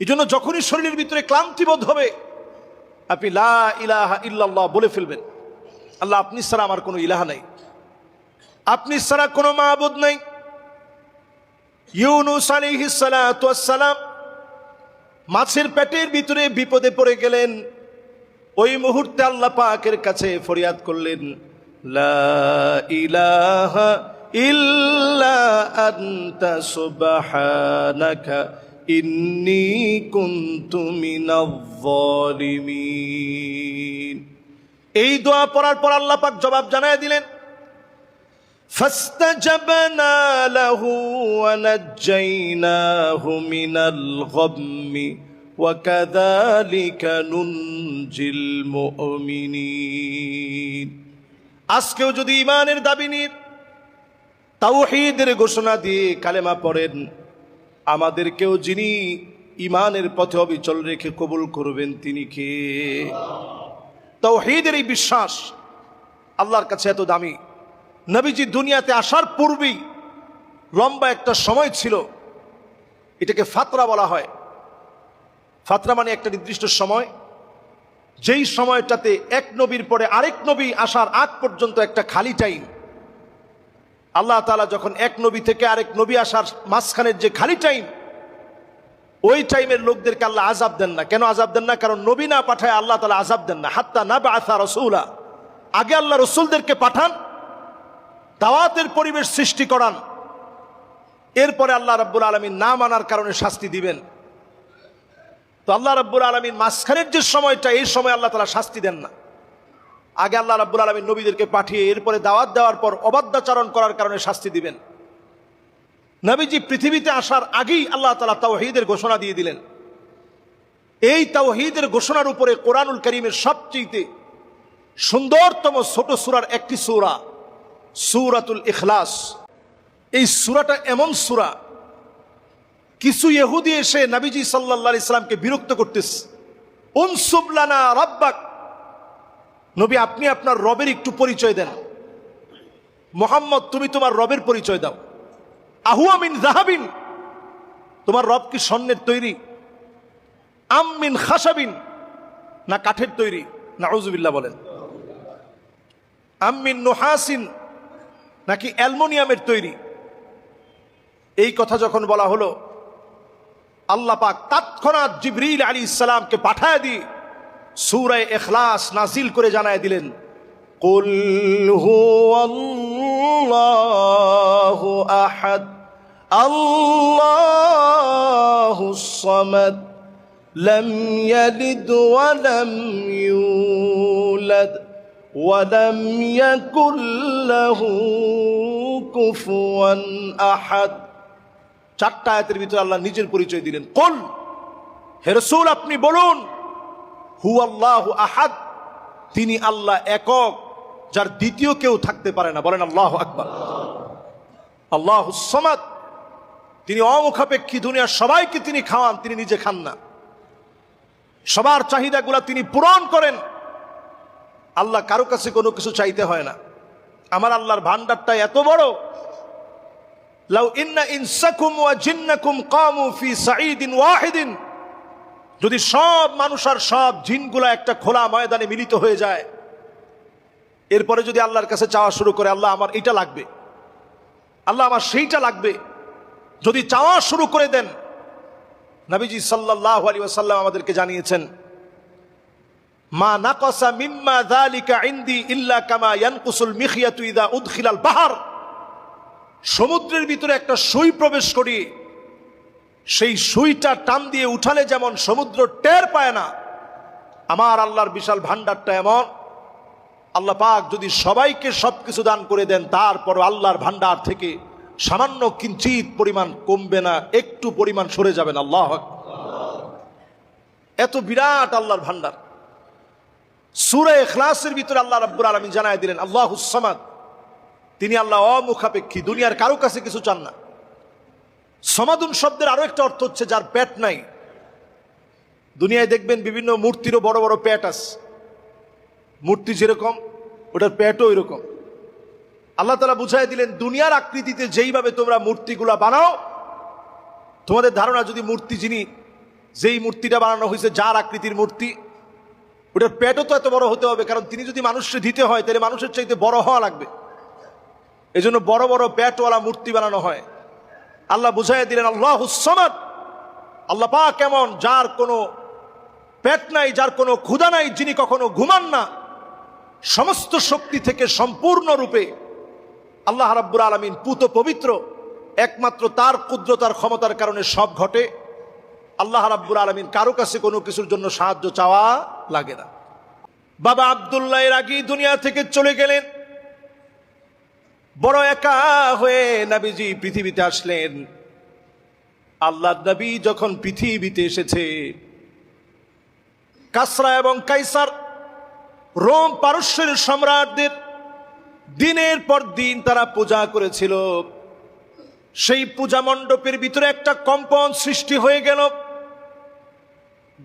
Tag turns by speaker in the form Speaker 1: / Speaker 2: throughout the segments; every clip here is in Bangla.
Speaker 1: এই জন্য যখনই শরীরের ভিতরে ক্লান্তি বোধ হবে, আপনি লা ইলাহা ইল্লাল্লাহ বলে ফেলবেন। আল্লাহ, আপনি ছাড়া আমার কোনো ইলাহা নাই। আপনি ছাড়া কোনো মাহবুদ নাই। ইউনুস ওয়াসসালাম মাছের পেটের ভিতরে বিপদে পড়ে গেলেন। ওই মুহূর্তে আল্লাহ পাকের কাছে ফরিয়াদ করলেন ইল্লা আনতা সুবহানাকা ইন্নী কুনতু মিনাজ জালিমিন এই দোয়া পড়ার পর আল্লাহ পাক জবাব জানায় দিলেন فاستجبنا له ونجيناه من الغم وكذلك ننجي المؤمنين আজকেও যদি ইমানের দাবি নিয়ে তাওহীদের ঘোষণা দিয়ে কালেমা পড়েন আমাদেরকেও যিনি ইমানের পথে অবিচল রেখে কবুল করবেন, তিনি কে? তাওহীদের এই বিশ্বাস আল্লাহর কাছে এত দামি। নবীজি দুনিয়াতে আসার পূর্বেই লম্বা একটা সময় ছিল, এটাকে ফাতরা বলা হয়। ফাতরা মানে একটা নির্দিষ্ট সময়, যেই সময়টাতে এক নবীর পরে আরেক নবী আসার আগ পর্যন্ত একটা খালি টাইম আল্লাহ তালা যখন এক নবী থেকে আরেক নবী আসার মাঝখানের যে খালি টাইম ওই টাইমের লোকদেরকে আল্লাহ আজাব দেন না। কেন আজাব দেন না? কারণ নবী না পাঠায় আল্লাহ তালা আজাব দেন না। হাত্তা না বা আথা রসুলা। আগে আল্লাহ রসুলদেরকে পাঠান, দাওয়াতের পরিবেশ সৃষ্টি করান। এরপরে আল্লাহ রাব্বুল আলমীর না মানার কারণে শাস্তি দিবেন। তো আল্লাহ রাব্বুল আলমীর মাঝখানের যে সময়টা, এই সময় আল্লাহ তালা শাস্তি দেন না। আগে আল্লাহ রাব্বুল আলমীর নবীদেরকে পাঠিয়ে এরপরে দাওয়াত দেওয়ার পর অবাধ্যাচরণ করার কারণে শাস্তি দিবেন। নবীজি পৃথিবীতে আসার আগেই আল্লাহ তালা তাওহিদের ঘোষণা দিয়ে দিলেন। এই তাওহিদের ঘোষণার উপরে কোরআনুল করিমের সবচেয়ে সুন্দরতম ছোট সুরার একটি সুরা, সুরাতুল ইখলাস। এই সুরাটা এমন সুরা, কিছু ইহুদি এসে নবীজি আলাইহি ইসলামকে বিরক্ত করতেছে। উনসুবলানা রাব্বাক নবী, আপনি আপনার রবের একটু পরিচয় দেন। মোহাম্মদ, তুমি তোমার রবের পরিচয় দাও। আহুয়ামিন জাহাবিন তোমার রব কি স্বর্ণের তৈরি? আমিন খাসাবিন, না কাঠের তৈরি? না আউজুবিল্লাহ বলেন আমিন নোহাসিন, নাকি অ্যালমোনিয়ামের তৈরি? এই কথা যখন বলা হলো, আল্লাহ পাক তৎক্ষণাৎ জিবরিল আলী ইসলামকে পাঠায় দিয়ে সুরায় এখলাস নাজিল করে জানায় দিলেন قل هو الله احد الله الصمد لم يلد ولم يولد ولم يكن له كفوا احد চারটা আয়াতের ভিতরে আল্লাহ নিজের পরিচয় দিলেন কোন হে রসুল আপনি বলুন হু আল্লাহ আহাদ। তিনি আল্লাহ একক, যার দ্বিতীয় কেউ থাকতে পারে না। বলেন আল্লাহ আকবর। আল্লাহ সমাদ। তিনি অমুখাপেক্ষী দুনিয়ার সবাইকে তিনি খাওয়ান, তিনি নিজে খান না। সবার চাহিদাগুলা তিনি পূরণ করেন। আল্লাহ কারও কাছে কোনো কিছু চাইতে হয় না। আমার আল্লাহর ভান্ডারটা এত বড়। লাউ ইন্না ইনসাকুম ওয়া জিন্নাকুম কামু ফি সাঈদিন ওয়াহিদিন। যদি সব মানুষ আর সব জিনগুলা একটা খোলা ময়দানে মিলিত হয়ে যায়, এরপরে যদি আল্লাহর কাছে চাওয়া শুরু করে, আল্লাহ আমার এইটা লাগবে, আল্লাহ আমার সেইটা লাগবে, যদি চাওয়া শুরু করে দেন, নবীজি সাল্লাল্লাহু আলাইহি ওয়াসাল্লাম আমাদেরকে জানিয়েছেন, মা নাকসা মিম্মা যালিকা ইনদি ইল্লা কামা ইয়ানকুসুল মিখিয়াতু ইদা উদখিলাল বাহার। সমুদ্রের ভিতরে একটা সই প্রবেশ করি সেই সুইটা টান দিয়ে উঠালে যেমন সমুদ্র টের পায় না, আমার আল্লাহর বিশাল ভান্ডারটা এমন। আল্লাহ পাক যদি সবাইকে সবকিছু দান করে দেন, তারপর আল্লাহর ভান্ডার থেকে সামান্য কিঞ্চিত পরিমাণ কমবে না, একটু পরিমাণ সরে যাবেন, আল্লাহ। এত বিরাট আল্লাহর ভান্ডার সুরে এখলাসের ভিতরে আল্লাহ রাব্বুল আলমী জানায় দিলেন, আল্লাহ হুসামাদ তিনি আল্লাহ অমুখাপেক্ষী, দুনিয়ার কারও কাছে কিছু চান না। সমাদুন শব্দের আরও একটা অর্থ হচ্ছে যার প্যাট নাই। দুনিয়ায় দেখবেন বিভিন্ন মূর্তিরও বড় বড় প্যাট আছে। মূর্তি যেরকম, ওটার পেটও এরকম আল্লাহ তালা বুঝাই দিলেন, দুনিয়ার আকৃতিতে যেইভাবে তোমরা মূর্তিগুলা বানাও, তোমাদের ধারণা যদি মূর্তি যিনি, যেই মূর্তিটা বানানো হয়েছে, যার আকৃতির মূর্তি, ওটার পেটও তো এত বড় হতে হবে, কারণ তিনি যদি মানুষকে দিতে হয়, তাহলে মানুষের চাইতে বড় হওয়া লাগবে। এই জন্য বড় বড় প্যাটওয়ালা মূর্তি বানানো হয়। আল্লাহ বুঝাই দিলেন, আল্লাহ হুসমাদ আল্লাহ পা কেমন যার কোনো পেট নাই, যার কোনো ক্ষুধা নাই, যিনি কখনো ঘুমান না, সমস্ত শক্তি থেকে সম্পূর্ণরূপে আল্লাহ রাব্বুর আলমিন পুত পবিত্র, একমাত্র তার ক্ষুদ্রতার ক্ষমতার কারণে সব ঘটে। আল্লাহ রাব্বুর আলমিন কারও কাছে কোনো কিছুর জন্য সাহায্য চাওয়া লাগে না। বাবা আবদুল্লাহ এর আগেই দুনিয়া থেকে চলে গেলেন। বড় একা হয়ে নাবিজি পৃথিবীতে আসলেন। আল্লাহ নবী যখন পৃথিবীতে এসেছে, কাসরা এবং কাইসার রোম পারস্যের সম্রাটদের দিনের পর দিন তারা পূজা করেছিল। সেই পূজা মণ্ডপের ভিতরে একটা কম্পন সৃষ্টি হয়ে গেল।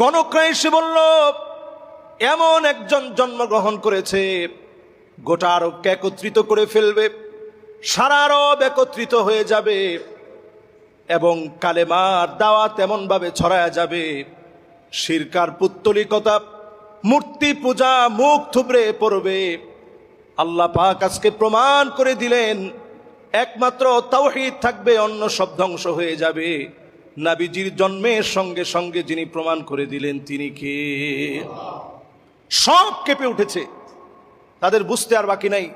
Speaker 1: গণকরা এসে বলল, এমন একজন জন্মগ্রহণ করেছে, গোটা আরবকে একত্রিত করে ফেলবে। সারা একত্রিত হয়ে যাবে এবং কালেমার দাওয়াত এমনভাবে ছড়ায়া যাবে। শিরকার, পুত্তলিকতা, মূর্তি পূজা, মুখ থুবড়ে পড়বে। আল্লাহ পাক আজকে প্রমাণ করে দিলেন, একমাত্র তাওহীদ থাকবে, অন্য সব ধ্বংস হয়ে যাবে। নাবিজির জন্মের সঙ্গে সঙ্গে যিনি প্রমাণ করে দিলেন, তিনি কে? সব কেঁপে উঠেছে। তাদের বুঝতে আর বাকি নাই।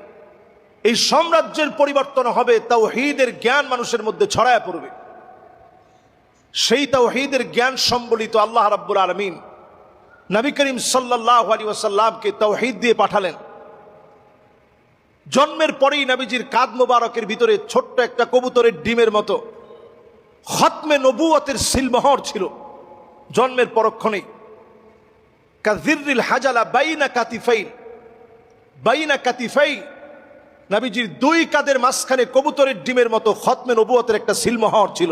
Speaker 1: এই সাম্রাজ্যের পরিবর্তন হবে, তাওহীদের জ্ঞান মানুষের মধ্যে ছড়ায় পড়বে। সেই তাওহীদের জ্ঞান সম্বলিত আল্লাহ রাব্বুল আলমিন নবী করিম সাল্লাহ আলী ওয়াসাল্লামকে তাওহীদ দিয়ে পাঠালেন। জন্মের পরেই নবীজির কাদ মোবারকের ভিতরে ছোট্ট একটা কবুতরের ডিমের মতো খতমে নবুয়তের সিলমহর ছিল জন্মের পরক্ষণেই। কাজিরিল হাজালা বাইনা কাতিফাইন, বাইনা কাতিফাই নাবিজির দুই কাদের মাঝখানে কবুতরের ডিমের মতো খতমে নবুয়তের একটা সিলমোহর ছিল।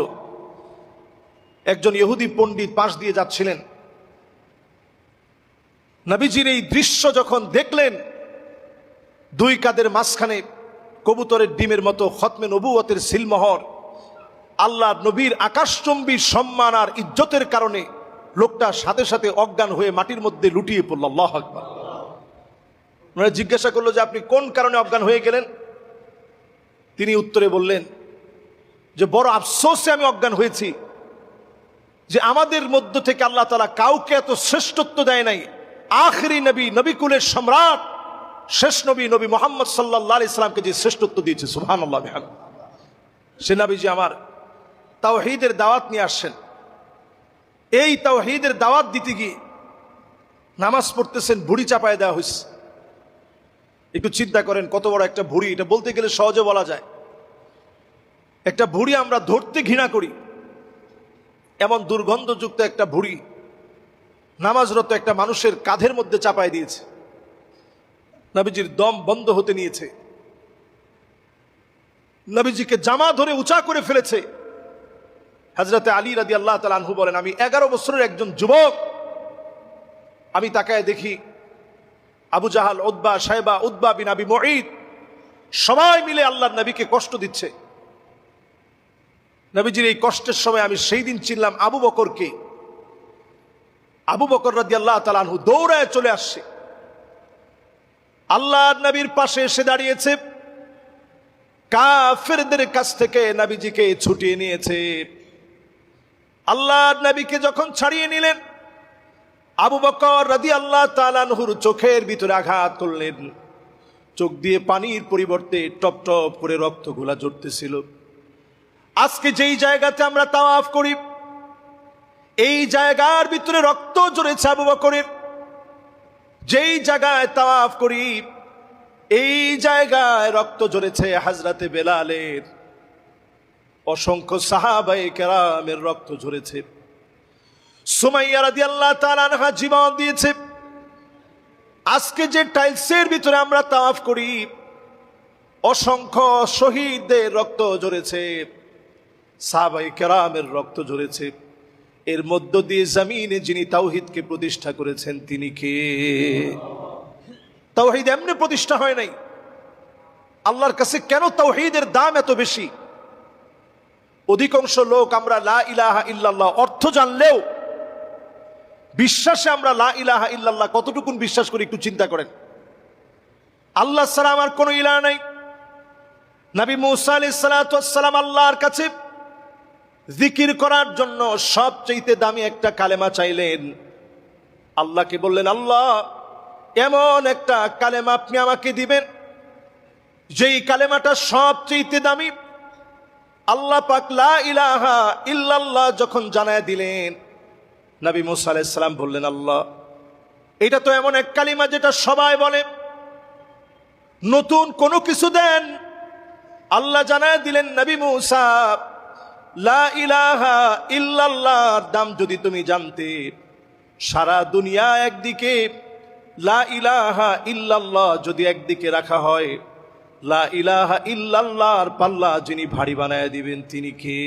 Speaker 1: একজন ইহুদি পণ্ডিত পাশ দিয়ে যাচ্ছিলেন। নবীজির এই দৃশ্য যখন দেখলেন, দুই কাদের মাঝখানে কবুতরের ডিমের মতো খতমে নবুয়তের সিলমোহর আল্লাহ নবীর আকাশচম্বী সম্মান আর ইজ্জতের কারণে লোকটা সাথে সাথে অজ্ঞান হয়ে মাটির মধ্যে লুটিয়ে পড়ল। আল্লাহ আকবার। ওনারা জিজ্ঞাসা করল যে আপনি কোন কারণে অজ্ঞান হয়ে গেলেন? তিনি উত্তরে বললেন, যে বড় আফসোসে আমি অজ্ঞান হয়েছি যে আমাদের মধ্য থেকে আল্লাহ তালা কাউকে এত শ্রেষ্ঠত্ব দেয় নাই। আখরি নবী নবীকুলের সম্রাট, শেষ নবী নবী মোহাম্মদ সাল্লাহ ইসলামকে যে শ্রেষ্ঠত্ব দিয়েছে সুহান আল্লাহ সে নবীজি আমার তাওহিদের দাওয়াত নিয়ে আসছেন। এই তাওহিদের দাওয়াত দিতে গিয়ে নামাজ পড়তেছেন ভুড়ি চাপায় দেওয়া হয়েছে একটু চিন্তা করেন, কত বড় একটা ভুড়ি। এটা বলতে গেলে সহজে বলা যায়। একটা ভুড়ি আমরা ধরতে ঘৃণা করি। এমন দুর্গন্ধযুক্ত একটা ভুড়ি নামাজরত একটা মানুষের কাঁধের মধ্যে চাপায় দিয়েছে। নবীজির দম বন্ধ হতে নিয়েছে। নবীজিকে জামা ধরে উঁচা করে ফেলেছে। হাজরতে আলী রাদি আল্লাহ তালহু বলেন, আমি এগারো বছরের একজন যুবক। আমি তাকায় দেখি আবু জাহাল উদ্বা সাহেবা উদ্বা বিন আবি মঈদ, সবাই মিলে আল্লাহর নবীকে কষ্ট দিচ্ছে। নবীজির এই কষ্টের সময় আমি সেই দিন চিনলাম আবু বকরকে। আবু বকর রাদি আল্লাহ তালানহু দৌড়ায় চলে আসছে। আল্লাহ নবীর পাশে এসে দাঁড়িয়েছে। কাফেরদের কাছ থেকে নবীজিকে ছুটিয়ে নিয়েছে। আল্লাহ নবীকে যখন ছাড়িয়ে নিলেন আবু বকর রাদি আল্লাহ তালানহুর চোখের ভিতরে আঘাত করলেন। চোখ দিয়ে পানির পরিবর্তে টপ টপ করে রক্ত গোলা জড়তেছিল আজকে যেই জায়গাতে আমরা তাওয়াফ করি, এই জায়গার ভিতরে রক্ত জড়েছে আবু বকরের। যেই জায়গায় তাওয়াফ করি, এই জায়গায় রক্ত জড়েছে হাজরাতে বেলালের। অসংখ্য সাহাবাই কেরামের রক্ত ঝরেছে। সুমাইয়া রাদি আল্লাহ তালানহা জীবন দিয়েছে। আজকে যে টাইলসের ভিতরে আমরা তাওয়াফ করি, অসংখ্য শহীদদের রক্ত ঝরেছে সাহাবাই কেরামের রক্ত ঝরেছে। এর মধ্য দিয়ে জামিনে যিনি তাওহিদকে প্রতিষ্ঠা করেছেন, তিনি কে? তাওহিদ এমনি প্রতিষ্ঠা হয় নাই। আল্লাহর কাছে কেন তাওহিদের দাম এত বেশি? অধিকাংশ লোক আমরা লা ইলাহা ইল্লাল্লাহ অর্থ জানলেও বিশ্বাসে আমরা লা ইলাহা ইল্লাল্লাহ কতটুকুন বিশ্বাস করি একটু চিন্তা করেন। আল্লাহ ছাড়া আমার কোনো ইলাহ নাই। নবী মুসা আলাইহিস সালাম আল্লাহর কাছে জিকির করার জন্য সবচেয়ে দামি একটা কালেমা চাইলেন। আল্লাহকে বললেন, আল্লাহ, এমন একটা কালেমা আপনি আমাকে দিবেন, যেই কালেমাটা সবচেয়ে দামি। আল্লাহ পাক লা ইলাহা ইল্লাল্লাহ যখন জানায় দিলেন নবী মুসা আলাইহিস সালাম বললেন, আল্লাহ, এটা তো এমন এক কালিমা যেটা সবাই বলে। নতুন কোনো কিছু দেন। আল্লাহ জানায় দিলেন, নবী মুসা, লা ইলাহা ইল্লাল্লাহর দাম যদি তুমি জানতে, সারা দুনিয়া একদিকে লা ইলাহা ইল্লাল্লাহ যদি একদিকে রাখা হয়, লা ইলাহা ইল্লাল্লাহর পাল্লা যিনি ভারী বানায় দিবেন, তিনি কে?